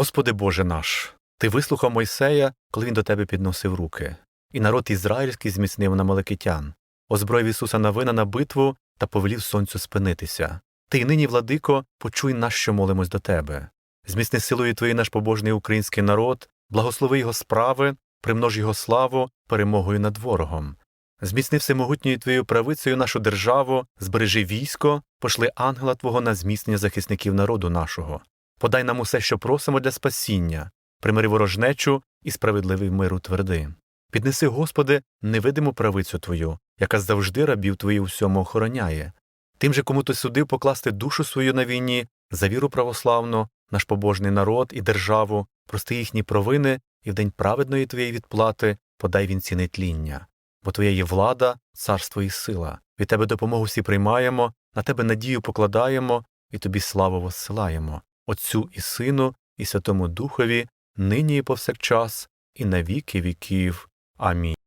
Господи Боже наш, Ти вислухав Мойсея, коли він до тебе підносив руки, і народ ізраїльський зміцнив на Маликитян, озброїв Ісуса Навина на битву та повелів сонцю спинитися. Ти й нині, владико, почуй нас, що молимось до тебе. Зміцни силою Твої наш побожний український народ, благослови його справи, примнож його славу перемогою над ворогом. Зміцни всемогутньою Твоєю правицею нашу державу, збережи військо, пошли ангела Твого на зміцнення захисників народу нашого. Подай нам усе, що просимо для спасіння, примири ворожнечу і справедливий миру тверди. Піднеси, Господи, невидиму правицю Твою, яка завжди рабів Твої всьому охороняє. Тим же, кому ти судив покласти душу свою на війні, за віру православну, наш побожний народ і державу, прости їхні провини, і в день праведної Твоєї відплати подай він ціни тління. Бо Твоя є влада, царство і сила. Від Тебе допомогу всі приймаємо, на Тебе надію покладаємо і Тобі славу воссилаємо, Отцю і Сину, і Святому Духові, нині і повсякчас, і на віки віків. Амінь.